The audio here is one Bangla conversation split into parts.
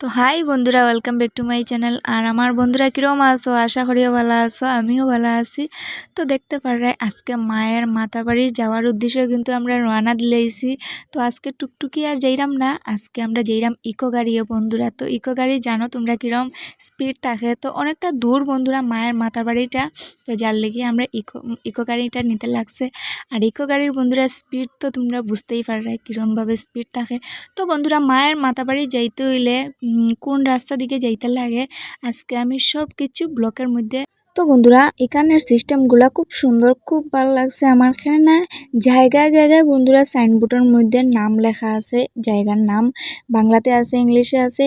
তো হাই বন্ধুরা welcome back to my channel আর আমার বন্ধুরা কীরকম আসো আশা করিও ভালো আসো আমিও ভালো আছি। তো দেখতে পারে আজকে মায়ের মাতা বাড়ির যাওয়ার উদ্দেশ্যে কিন্তু আমরা রওনা দিলেইছি। তো আজকে টুকটুকি আর যেইরাম না, আজকে আমরা যেইরাম ইকো গাড়িও বন্ধুরা। তো ইকো গাড়ি জানো তোমরা কীরকম স্পিড থাকে। তো অনেকটা দূর বন্ধুরা মায়ের মাতার বাড়িটা তো যার লেগে আমরা ইকো ইকো গাড়িটা নিতে লাগছে। আর ইকো গাড়ির বন্ধুরা স্পিড তো তোমরা বুঝতেই পারবে কীরমভাবে স্পিড থাকে। তো বন্ধুরা, মায়ের মাতা বাড়ি যাইতে হইলে কোন রাস্তা দিকে যাইতে লাগে, আজকে আমি সব কিছু ব্লকের মধ্যে। তো বন্ধুরা, এখানের সিস্টেমগুলো খুব সুন্দর, খুব ভালো লাগছে আমার এখানে না। জায়গায় জায়গায় বন্ধুরা সাইনবোর্ডের মধ্যে নাম লেখা আছে, জায়গার নাম। বাংলাতে আছে, ইংলিশে আছে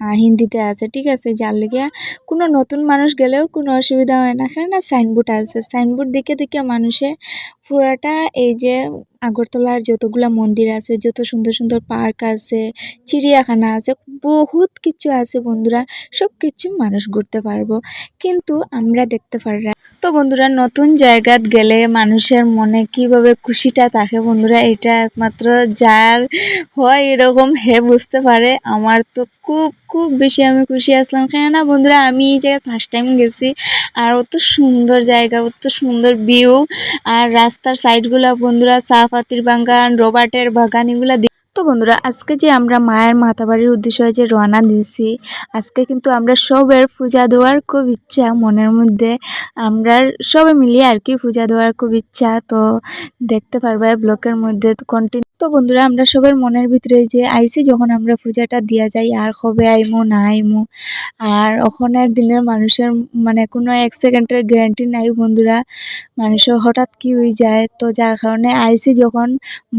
আর হিন্দিতে আছে, ঠিক আছে? যার লেগে কোনো নতুন মানুষ গেলেও কোনো অসুবিধা হয় না। এখানে না সাইনবোর্ড আছে। সাইনবোর্ড দেখে দেখে মানুষে পুরাটা এই যে আগরতলার যতগুলা মন্দির আছে, যত সুন্দর সুন্দর পার্ক আছে, চিড়িয়াখানা আছে, বহুত কিছু আছে বন্ধুরা সব কিছু মানুষ ঘুরতে পারব। কিন্তু আমরা দেখতে পারি তো বন্ধুরা, নতুন জায়গাত গেলে মানুষের মনে কীভাবে খুশিটা থাকে বন্ধুরা, এটা একমাত্র যার হয় এরকম হে বুঝতে পারে। আমার তো খুব খুব বেশি আমি খুশি আসলাম। কেন না বন্ধুরা, আমি এই জায়গায় ফার্স্ট টাইম গেছি। আর অত সুন্দর জায়গা, অত সুন্দর ভিউ আর রাস্তার সাইডগুলা বন্ধুরা চা পাতির বাগান, রবার্টের বাগান, এগুলা তো বন্ধুরা, আজকে যে আমরা মায়ের মাতাবাড়ির উদ্দেশ্যে যে রওনা দিয়েছি, আজকে কিন্তু আমরা সবের পূজা দেওয়ার খুব ইচ্ছা মনের মধ্যে। আমরা সবে মিলিয়ে আর কি পূজা দেওয়ার খুব ইচ্ছা, তো দেখতে পারবে ব্লকের মধ্যে তো কন্টিনিউ তো বন্ধুরা, আমরা সবার মনের ভিতরে যে আইসি, যখন আমরা পূজাটা দিয়া যাই, আর কবে আইমু, না আইমু, আর ওখানের দিনের মানুষের মানে কোনো এক সেকেন্ডের গ্যারান্টি নাই বন্ধুরা, মানুষের হঠাৎ কি হয়ে যায়, তো যার কারণে আইসি যখন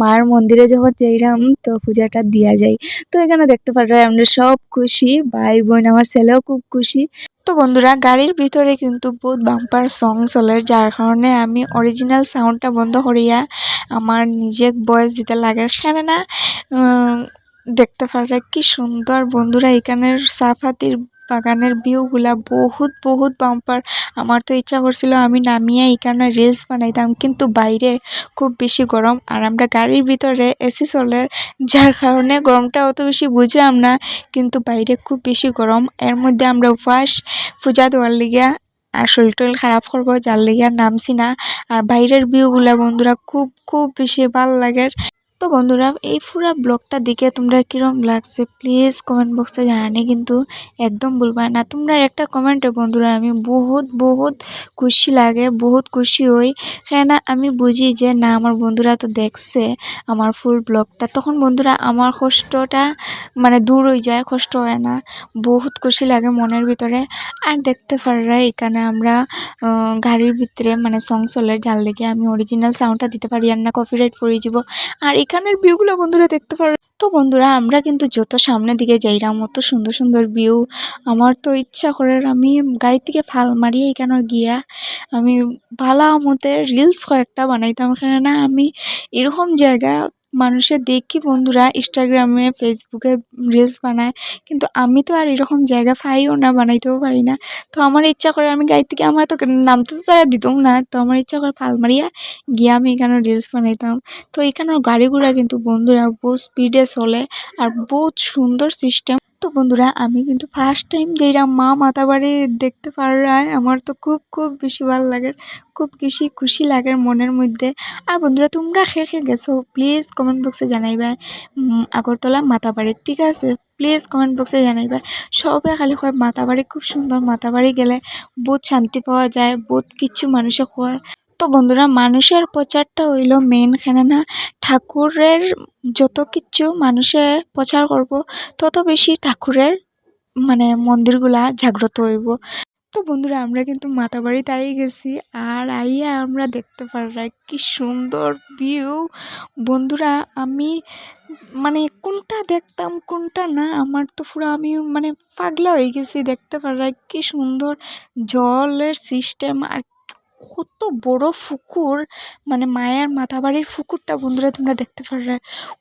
মার মন্দিরে যখন যাইরাম তো পূজাটা দিয়া যায়। তো এখানে দেখতে পারবে আমরা সব খুশি ভাই বোন আমার ছেলেও খুব খুশি। তো বন্ধুরা গাড়ির ভিতরে কিন্তু বহুত বাম্পার সং চলে যার কারণে আমি অরিজিনাল সাউন্ডটা বন্ধ করিয়া আমার নিজের বয়স দিতে লাগে। সেখানে না উম, দেখতে পারবে কি সুন্দর বন্ধুরা এখানের সাফাতির বাগানের ভিউগুলা বহুত বহুত বাম্পার আমার তো ইচ্ছা করছিল আমি নামিয়ে এখানে রিলস বানাইতাম, কিন্তু বাইরে খুব বেশি গরম। আর আমরা গাড়ির ভিতরে এসি চলে, যার কারণে গরমটা অত বেশি বুঝলাম না, কিন্তু বাইরে খুব বেশি গরম। এর মধ্যে আমরা উপবাস পূজা দেওয়ার লিগা আর শরীর টরীর খারাপ করব, যার লিগা নামছি না। আর বাইরের ভিউগুলা বন্ধুরা খুব খুব বেশি ভালো লাগে। তো বন্ধুরা, এই পুরা ব্লগটা দেখে তোমরা কিরম লাগছে? প্লিজ কমেন্ট বক্সে জানানি কিন্তু একদম ভুলবা না। তোমরা একটা কমেন্টে বন্ধুরা, আমি বহুত বহুত খুশি লাগে, বহুত খুশি হই। কেননা আমি বুঝি যে, না, আমার বন্ধুরা তো দেখছে আমার ফুল ব্লগটা। তখন বন্ধুরা আমার কষ্টটা মানে দূর হয়ে যায়, কষ্ট হয় না। বহুত খুশি লাগে মনের ভিতরে। আর দেখতে পাররা, এখানে আমরা গাড়ির ভিতরে মানে সং চলে, যার লেগে আমি অরিজিনাল সাউন্ডটা দিতে পারি আর না কপিরাইট পড়ে যাব। আর এখানের ভিউগুলো বন্ধুরা দেখতে পারো। তো বন্ধুরা, আমরা কিন্তু যত সামনের দিকে যাইরাম, অত সুন্দর সুন্দর ভিউ আমার তো ইচ্ছা করে আমি গাড়ি থেকে ফাল মারিয়ে এখানে গিয়া আমি ভালা মতে রিলস কয়েকটা বানাইতাম। এখানে না আমি এরকম জায়গা মানুষের দেখি বন্ধুরা ইনস্টাগ্রামে ফেসবুকে রিলস বানায়। কিন্তু আমি তো আর এরকম জায়গা পাইও না, বানাইতেও পারি না। তো আমার ইচ্ছা করে আমি গাড়ি থেকে আমার তো নামতে তো তারা দিতও না। তো আমার ইচ্ছা করে ফাল মারিয়া গিয়ে আমি এখানে রিলস বানাইতাম। তো এখানের গাড়িগুলা কিন্তু বন্ধুরা বহু স্পিডে চলে আর বহুত সুন্দর সিস্টেম তো বন্ধুরা, আমি কিন্তু ফার্স্ট টাইম যেইরাম মা মাতা বাড়ি দেখতে পারায় আমার তো খুব খুব বেশি ভালো লাগে, খুব বেশি খুশি লাগে মনের মধ্যে। আর বন্ধুরা, তোমরা খেয়ে খেয়ে গেছো প্লিজ কমেন্ট বক্সে জানাইবা। আগরতলা মাতাবাড়ি ঠিক আছে প্লিজ কমেন্ট বক্সে জানাইবা। সবে খালি কয় মাতাবাড়ি খুব সুন্দর মাতাবাড়ি গেলে বহুত শান্তি পাওয়া যায়, বহুত কিছু মানুষে কয় তো বন্ধুরা, মানুষের প্রচারটা হইল মেন খানে না ঠাকুরের যত কিছু মানুষে প্রচার করব, তত বেশি ঠাকুরের মানে মন্দিরগুলা জাগ্রত হইব। তো বন্ধুরা, আমরা কিন্তু মাতাবাড়িতে আই গেছি। আর আইয়া আমরা দেখতে পারলাই কি সুন্দর ভিউ বন্ধুরা, আমি মানে কোনটা দেখতাম, কোনটা না, আমার তো পুরো আমি মানে পাগলা হয়ে গেছি দেখতে পারলাই কি সুন্দর জলের সিস্টেম আর কত বড় পুকুর মানে মায়ের মাথাবাড়ির ফুকুরটা বন্ধুরা তোমরা দেখতে পারবে।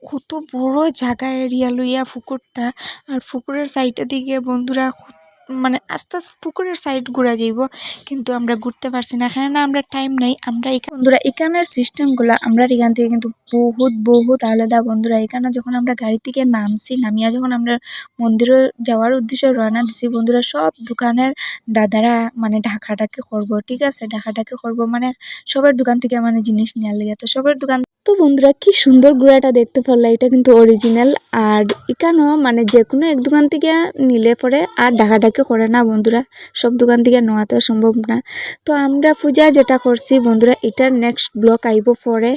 কত বড় জায়গা এরিয়া লইয়া পুকুরটা আর পুকুরের সাইডের দিকে বন্ধুরা মানে আস্তে আস্তে পুকুরের সাইড ঘুরা যাইব, কিন্তু আমরা ঘুরতে পারছি না। এখানে না আমরা টাইম নেই, আমরা এখানে বন্ধুরা, এখানের সিস্টেমগুলো আমরা এখান থেকে কিন্তু বহুত বহুত আলাদা। বন্ধুরা, এখানে যখন আমরা গাড়ি থেকে নামছি, নামিয়া যখন আমরা মন্দিরে যাওয়ার উদ্দেশ্যে রওনা দিছি, বন্ধুরা, সব দোকানের দাদারা মানে ঢাকাঢাকি করব, ঠিক আছে? ঢাকাঢাকি করব মানে সবার দোকান থেকে মানে জিনিস নেওয়ার লেগে। তো সবার দোকান তো বন্ধুরা, কি সুন্দর গুড়াটা দেখতে পারলা, এটা কিন্তু অরিজিনাল আর এখানেও মানে যে কোনো এক দোকান থেকে নিলে পরে আর ডাকাডাকি করে না বন্ধুরা। সব দোকান থেকে নেওয়া তো সম্ভব না। তো আমরা পূজা যেটা করছি বন্ধুরা, এটার নেক্সট ব্লক আইব পরে।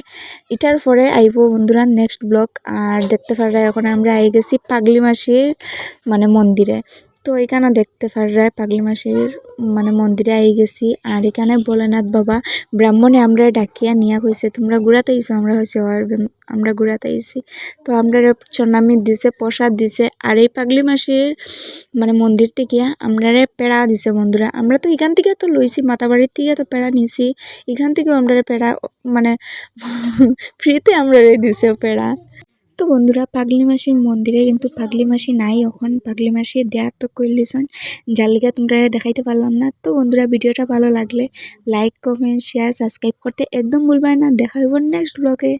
এটার পরে আইব বন্ধুরা নেক্সট ব্লক আর দেখতে পারা এখন আমরা আই গেছি পাগলি মাসির মানে মন্দিরে। তো এখানে দেখতে পাররা, পাগলি মাসির মানে মন্দিরে আই গেছি। আর এখানে ভোলেনাথ বাবা, ব্রাহ্মণে আমরা ডাকিয়া নিয়া হয়েছে তোমরা ঘুরাতে আইসো আমরা হয়েছে আমরা ঘুরাতে আইসি তো আমরা চন্নামি দিছে, প্রসাদ দিছে। আর এই পাগলি মাসির মানে মন্দির থেকে আমরা পেড়া দিছে বন্ধুরা। আমরা তো এখান থেকে তো লইছি, মাতাবাড়ির থেকে তো পেড়া নিছি। এখান থেকেও আমরা পেড়া মানে ফ্রিতে আমরা দিছে পেড়া। তো বন্ধুরা, পাগলি মাসির মন্দিরে কিন্তু পাগলি মাসি নাই এখন। পাগলি মাসি দেয়া তো করলিছন জালিকা তোমরা দেখাইতে পারলাম না। তো বন্ধুরা, ভিডিওটা ভালো লাগলে লাইক কমেন্ট শেয়ার সাবস্ক্রাইব করতে একদম ভুলবেন না। দেখা হইব নেক্সট ব্লগে